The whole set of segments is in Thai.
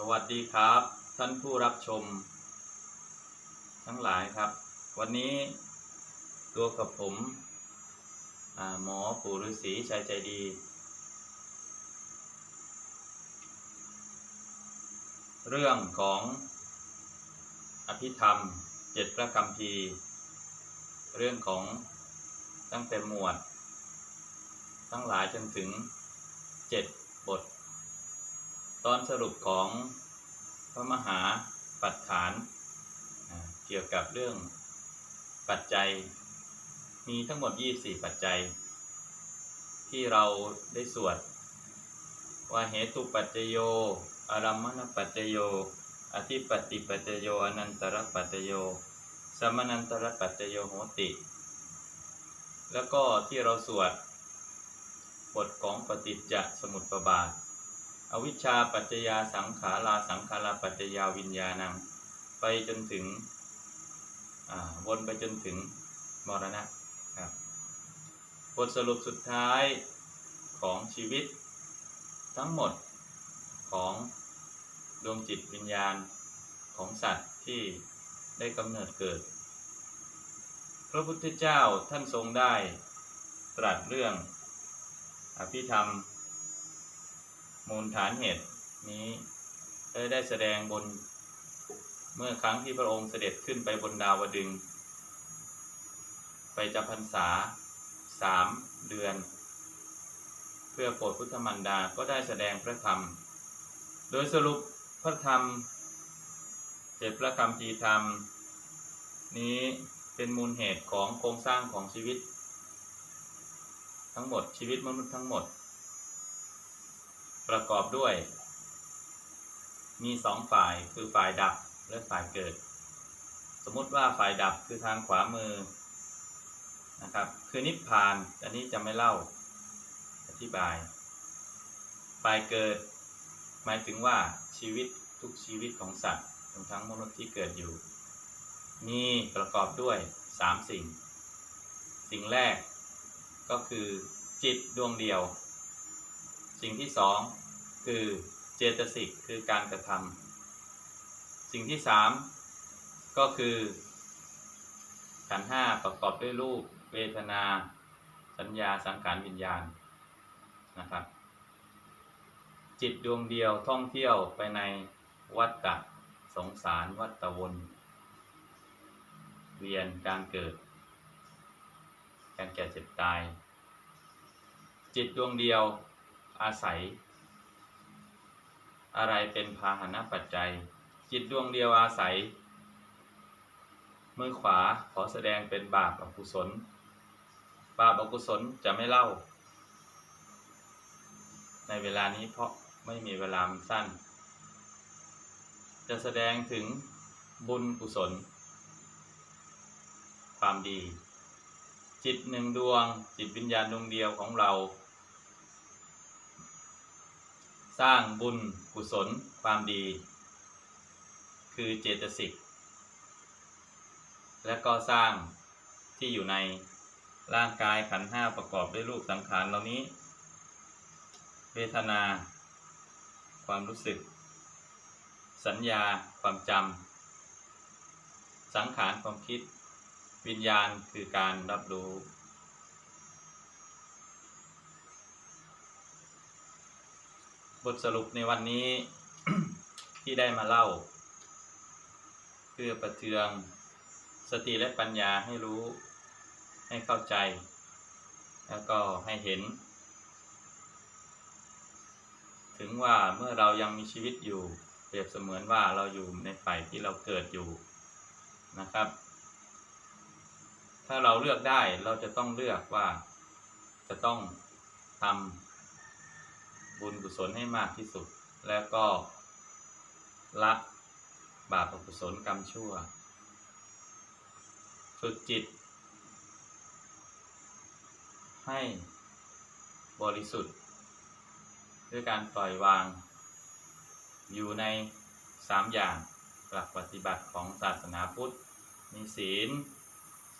สวัสดีครับ ท่านผู้รับชม ทั้งหลายครับ วันนี้ตัวกับผมหมอปู่ฤาษีชัยใจดี เรื่องของอภิธรรมเจ็ดพระคัมภีเรื่องของตั้งแต่หมวด ทั้งหลายจนถึงเจ็ดบท ตอนสรุปของพระมหาปัฏฐานเกี่ยวกับเรื่องปัจจัย มีทั้งหมด 24 ปัจจัย ที่เราได้สวด ว่าเหตุปัจจโยอารัมมณปัจจโย อธิปติปัจจโยอนันตรปัจจโยสมนันตรปัจจโยโหติ แล้วก็ที่เราสวดบทของปฏิจจสมุปบาท อวิชชาปัจจยาสังขาราสังขาราปัจจยาวิญญาณังไปจนถึงวนไปจนถึงมรณะครับบทสรุปสุดท้ายของชีวิตทั้งหมดของดวงจิตวิญญาณของสัตว์ที่ได้กำเนิดเกิด พระพุทธเจ้าท่านทรงได้ตรัสเรื่องอภิธรรม มูลฐานเหตุนี้ได้แสดงบนเมื่อครั้งที่พระองค์เสด็จขึ้นไปบนดาวดึง ไปจำพรรษาสามเดือน เพื่อโปรดพุทธมันดาก็ได้แสดงพระธรรม โดยสรุปพระธรรมเจ็ดพระคำพีร์ธรรม นี้เป็นมูลเหตุของโครงสร้างของชีวิต ทั้งหมดชีวิตมนุษย์ทั้งหมด ประกอบด้วย มีสองฝ่ายคือฝ่ายดับและฝ่ายเกิด สมมติว่าฝ่ายดับคือทางขวามือนะครับ คือนิพพาน อันนี้จะไม่เล่า อธิบาย ฝ่ายเกิด หมายถึงว่าชีวิตทุกชีวิตของสัตว์รวมทั้งมนุษย์ที่เกิดอยู่ มีประกอบด้วยสามสิ่ง สิ่งแรกก็คือจิตดวงเดียว สิ่งที่สองคือเจตสิกคือการกระทำสิ่งที่สามก็คือขันห้าประกอบด้วยรูปเวทนา สัญญาสังขารวิญญาณนะครับ จิตดวงเดียวท่องเที่ยวไปในวัฏฏะสงสารวัฏวน เวียนการเกิด การแก่เจ็บตาย จิตดวงเดียว อาศัย อะไรเป็นพาหนะปัจจัย จิตดวงเดียวอาศัย มือขวาขอแสดงเป็นบาปอกุศล บาปอกุศลจะไม่เล่า ในเวลานี้เพราะไม่มีเวลามันสั้น จะแสดงถึงบุญกุศล ความดี จิตหนึ่งดวง จิตวิญญาณดวงเดียวของเรา สร้างบุญกุศลความดี คือเจตสิก และก็สร้างที่อยู่ในร่างกายขันห้าประกอบด้วยรูปสังขารเหล่านี้ เวทนา ความรู้สึก สัญญาความจำสังขารความคิด วิญญาณคือการรับรู้ บทสรุปในวันนี้ ที่ได้มาเล่า เพื่อประเทือง สติและปัญญาให้รู้ ให้เข้าใจ แล้วก็ให้เห็น ถึงว่าเมื่อเรายังมีชีวิตอยู่ เปรียบเสมือนว่าเราอยู่ในฝ่ายที่เราเกิดอยู่นะครับ ถ้าเราเลือกได้เราจะต้องเลือกว่าจะต้องทำ บุญกุศลให้มากที่สุด แล้วก็ละบาปอกุศลกรรมชั่ว ฝึกจิต ให้บริสุทธิ์ ด้วยการปล่อยวาง อยู่ในสามอย่างหลักปฏิบัติของศาสนาพุทธ มีศีล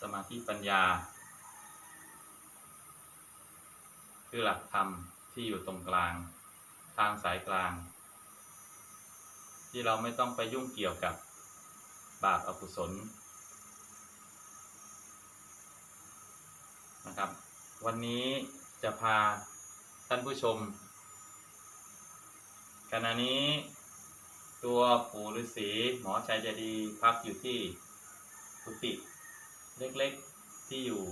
สมาธิปัญญา คือหลักธรรม ที่อยู่ตรงกลาง ทางสายกลาง ที่เราไม่ต้องไปยุ่งเกี่ยวกับบาปอกุศลนะครับ วันนี้จะพาท่านผู้ชมขณะนี้ตัวปู่ฤาษีหมอชัยใจดีพักอยู่ที่กุฏิเล็กๆที่อยู่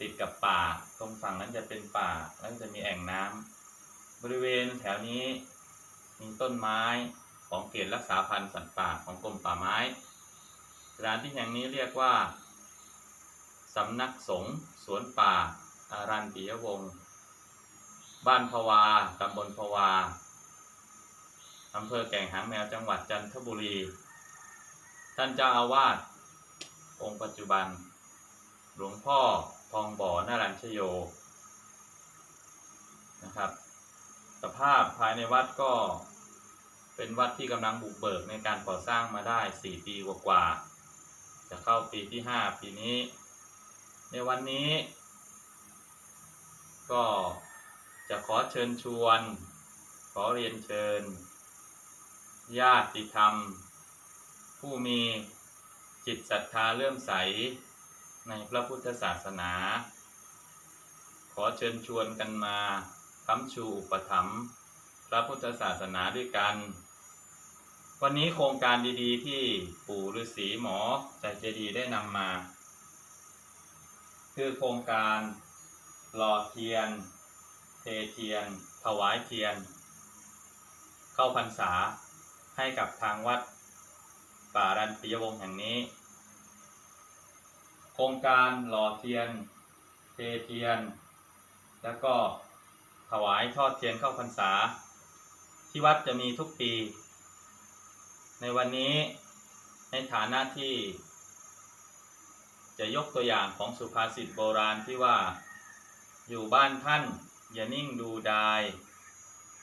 ติดกับป่า ตรงฝั่งนั้นจะเป็นป่า แล้วจะมีแอ่งน้ำบริเวณแถวนี้มีต้นไม้ของเขตรักษาพันธุ์สัตว์ป่าของกรมป่าไม้ สถานที่แห่งนี้เรียกว่าสำนักสงฆ์สวนป่า อารันปิยวงศ์บ้านพวาตำบลพวาอำเภอแก่งหางแมวจังหวัดจันทบุรี ท่านเจ้าอาวาสองค์ปัจจุบัน หลวงพ่อ ชโยนะครับ สภาพภายในวัดก็เป็นวัดที่กำลังบุกเบิกในการก่อสร้างมาได้ 4 ปีกว่าๆจะเข้าปีที่ 5 ปีนี้ ในวันนี้ ก็จะขอเชิญชวน ขอเรียนเชิญ ญาติธรรม ผู้มีจิตศรัทธาเลื่อมใสในพระพุทธศาสนา อเชิญชวนกันมาค้ำชูอุปถัมภ์พระพุทธศาสนาด้วยกัน วันนี้โครงการดีๆ ที่ปู่ฤาษีหมอใจเจดีได้นำมา คือโครงการหล่อเทียน เทเทียน ถวายเทียน เข้าพรรษาให้กับทางวัดป่ารันปิยวงศ์แห่งนี้ โครงการหล่อเทียน เทเทียน แล้วก็ถวายทอดเทียนเข้าพรรษา ที่วัดจะมีทุกปี ในวันนี้ในฐานะที่ จะยกตัวอย่างของสุภาษิตโบราณที่ว่า อยู่บ้านท่าน อย่านิ่งดูดาย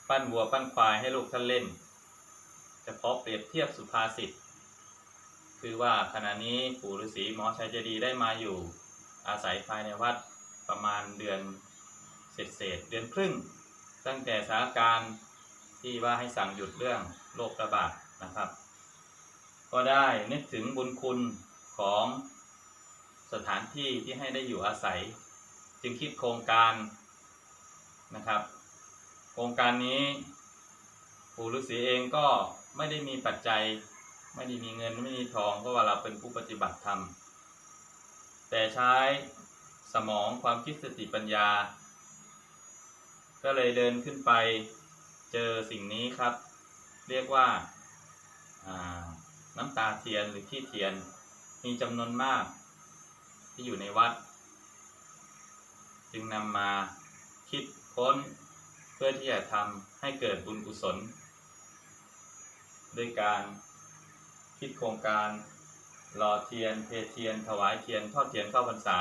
ปั้นวัวปั้นควายให้ลูกท่านเล่น จะขอเปรียบเทียบสุภาษิตคือว่าขณะนี้ปู่ฤาษีหมอชัยเจดีได้มาอยู่อาศัยภายในวัดประมาณเดือน เศษเศษเดือนครึ่ง ตั้งแต่สถานการณ์ที่ว่าให้สั่งหยุดเรื่องโรคระบาดนะครับ ก็ได้นึกถึงบุญคุณของสถานที่ที่ให้ได้อยู่อาศัย จึงคิดโครงการนะครับ โครงการนี้ปู่ฤาษีเองก็ไม่ได้มีปัจจัย ไม่ได้มีเงินไม่มีทอง เพราะว่าเราเป็นผู้ปฏิบัติธรรม แต่ใช้สมองความคิดสติปัญญา ก็เลยเดินขึ้นไปเจอสิ่งนี้ครับ เรียกว่าาน้ำตาเทียนหรือขี้เทียน มีจำนวนมาก ที่อยู่ในวัด จึงนำมาคิดค้นเพื่อที่จะทำให้เกิดบุญกุศลด้วยการคิดโครงการหล่อเทียนเทเทียน ถวายเทียนทอดเทียนเข้าพรรษา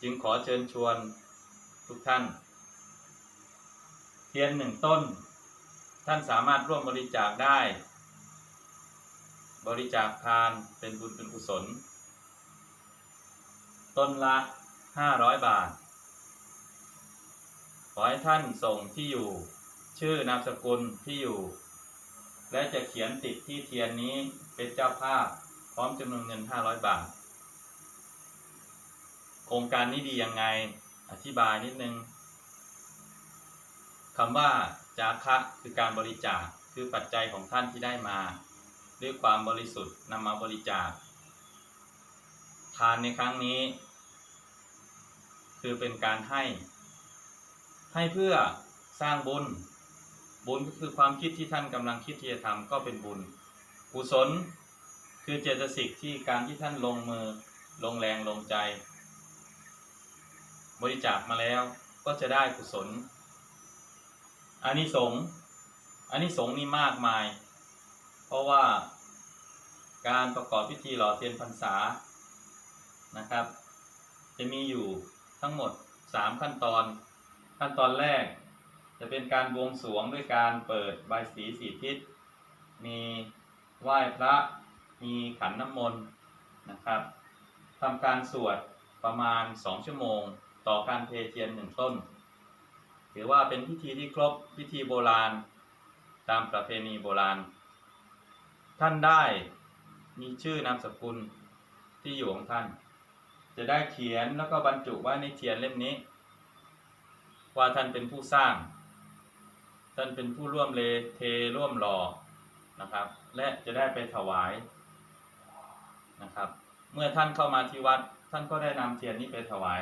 จึงขอเชิญชวนทุกท่าน ทียนหนึ่งต้น ท่านสามารถร่วมบริจาคได้ บริจาคทานเป็นบุญเป็นกุศล ต้นละ 500 บาท ขอให้ท่านส่งที่อยู่ ชื่อนามสกุลที่อยู่ และจะเขียนติดที่เทียนนี้เป็นเจ้าภาพพร้อมจำนวนเงิน 500 บาท โครงการนี้ดียังไง อธิบายนิดนึง คำว่าจาคะคือการบริจาคคือปัจจัยของท่านที่ได้มาด้วยความบริสุทธิ์นำมาบริจาค ทานในครั้งนี้ คือเป็นการให้ ให้เพื่อสร้างบุญ บุญก็คือความคิดที่ท่านกำลังคิดที่จะทำก็เป็นบุญ กุศล คือเจตสิกที่การที่ท่านลงมือลงแรงลงใจ บริจาคมาแล้วก็จะได้กุศล อานิสงส์อานิสงส์นี่มากมาย เพราะว่าการประกอบพิธีหล่อเทียนพรรษานะครับ จะมีอยู่ทั้งหมด 3 ขั้นตอน ขั้นตอนแรก จะเป็นการบวงสรวงด้วยการเปิดใบสีสีทิศ มีไหว้พระ มีขันน้ำมนต์นะครับทำการสวดประมาณ 2 ชั่วโมง ต่อการเทเทียนหนึ่งต้น ถือว่าเป็นพิธีที่ครบพิธีโบราณ ตามประเพณีโบราณ ท่านได้มีชื่อนามสกุลที่อยู่ของท่าน จะได้เขียนแล้วก็บรรจุไว้ในเทียนเล่มนี้ ว่าท่านเป็นผู้สร้าง ท่านเป็นผู้ร่วมเลเทร่วมหล่อนะครับ และจะได้ไปถวายนะครับ เมื่อท่านเข้ามาที่วัดท่านก็ได้นำเทียนนี้ไปถวาย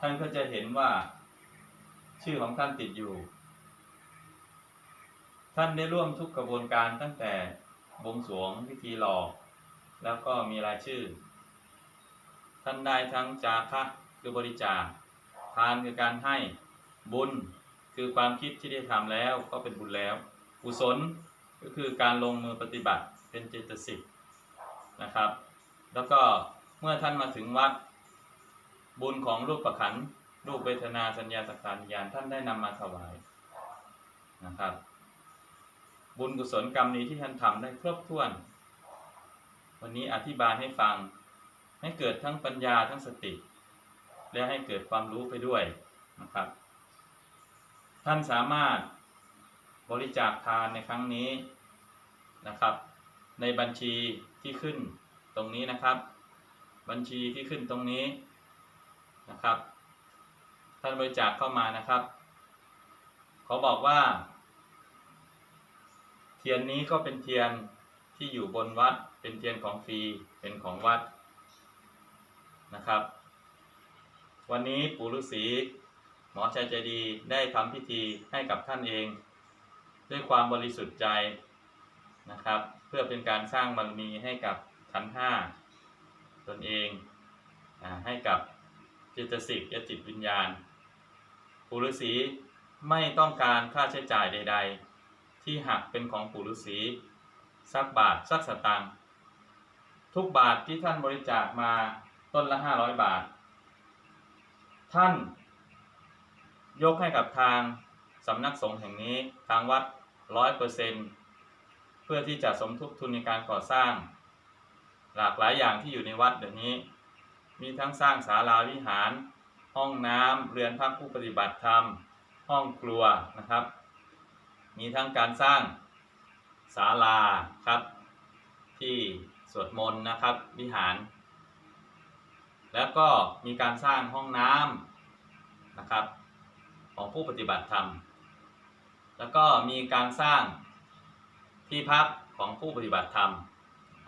ท่านก็จะเห็นว่า ชื่อของท่านติดอยู่ ท่านได้ร่วมทุกกระบวนการตั้งแต่บวงสรวงพิธีหล่อแล้วก็มีรายชื่อ ท่านได้ทั้งจาคะคือบริจาคทานคือการให้บุญคือความคิดที่ได้ทำแล้วก็เป็นบุญแล้วกุศลก็คือการลงมือปฏิบัติเป็นเจตสิกนะครับ แล้วก็เมื่อท่านมาถึงวัดบุญของรูปประขัน รูปเวทนาสัญญาสังขารวิญญาณท่านได้นำมาถวายนะครับ บุญกุศลกรรมนี้ที่ท่านทำได้ครบถ้วน วันนี้อธิบายให้ฟังให้เกิดทั้งปัญญาทั้งสติ และให้เกิดความรู้ไปด้วยนะครับ ท่านสามารถบริจาคทานในครั้งนี้นะครับ ในบัญชีที่ขึ้นตรงนี้นะครับ บัญชีที่ขึ้นตรงนี้นะครับ ท่านบริจาคเข้ามานะครับ เขาบอกว่า เทียนนี้ก็เป็นเทียนที่อยู่บนวัด เป็นเทียนของฟรี เป็นของวัดนะครับ วันนี้ปู่ฤาษีหมอชัยใจดีได้ทำพิธีให้กับท่านเอง ด้วยความบริสุทธิ์ใจนะครับ เพื่อเป็นการสร้างบารมีให้กับขันห้าตนเองอให้กับจิตสิกและจิตวิญญาณ ปู่ฤาษีไม่ต้องการค่าใช้จ่ายใด ๆ ที่หักเป็นของปู่ฤาษีสักบาทสักสตางค์ทุกบาทที่ท่านบริจาคมาต้นละห้าร้อยบาท ท่าน ยกให้กับทางสำนักสงฆ์แห่งนี้ทางวัดร้อยเปอร์เซนเพื่อที่จะสมทบทุนในการก่อสร้าง หลากหลายอย่างที่อยู่ในวัดเดี๋ยวนี้ มีทั้งสร้างศาลาวิหาร ห้องน้ำเรือนพักผู้ปฏิบัติธรรม ห้องครัวนะครับ มีทั้งการสร้างศาลาครับ ที่สวดมนต์นะครับ วิหาร แล้วก็มีการสร้างห้องน้ำนะครับ ของผู้ปฏิบัติธรรม แล้วก็มีการสร้างที่พักของผู้ปฏิบัติธรรม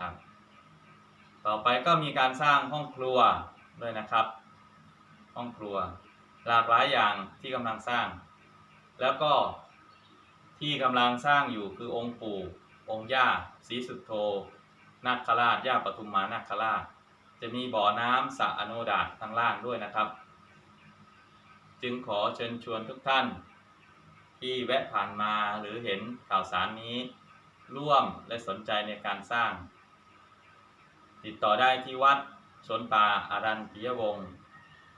ครับ ต่อไปก็มีการสร้างห้องครัวด้วยนะครับ ห้องครัว หลากหลายอย่างที่กำลังสร้าง แล้วก็ที่กำลังสร้างอยู่คือองค์ปู่องค์ย่าศรีสุโธนาคราชย่าปทุมมานาคราช จะมีบ่อน้ำสระอโนดาตทางล่างด้วยนะครับ จึงขอเชิญชวนทุกท่าน ที่แวะผ่านมาหรือเห็นข่าวสารนี้ ร่วมและสนใจในการสร้าง ติดต่อได้ที่วัดสนป่าอารันปิยวงศ์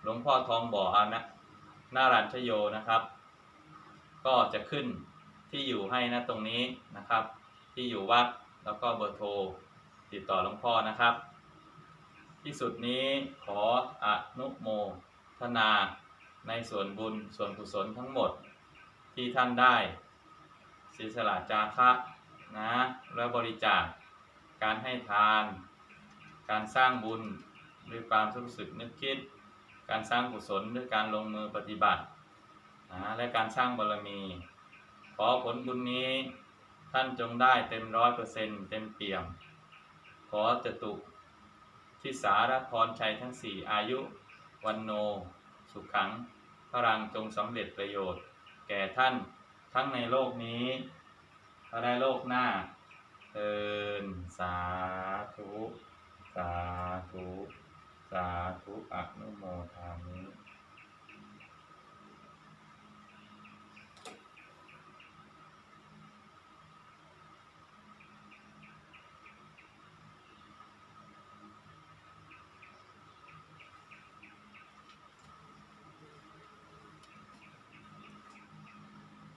ลวงพ่อทองบ่ออานะนารันชโยนะครับ ก็จะขึ้นที่อยู่ให้นะตรงนี้นะครับ ที่อยู่วัดแล้วก็เบอร์โทรติดต่อหลวงพ่อนะครับ ที่สุดนี้ขออนุโมทนาในส่วนบุญส่วนกุศลทั้งหมดที่ท่านได้เสีสละจาคะนะและบริจาคการให้ทาน การสร้างบุญด้วยความรู้สึกนึกคิด การสร้างกุศลด้วยการลงมือปฏิบัตินะและการสร้างบารมี ขอผลบุญนี้ท่านจงได้เต็มร้อยเปอร์เซ็นต์เต็มเปี่ยม ขอจตุทิสารพรชัยทั้งสี่อายุ วันโน สุขังพรังจงสำเร็จประโยชน์ แก่ท่านทั้งในโลกนี้และในโลกหน้าเอินสาธุ สาธุ สาธุอนุโมทามิ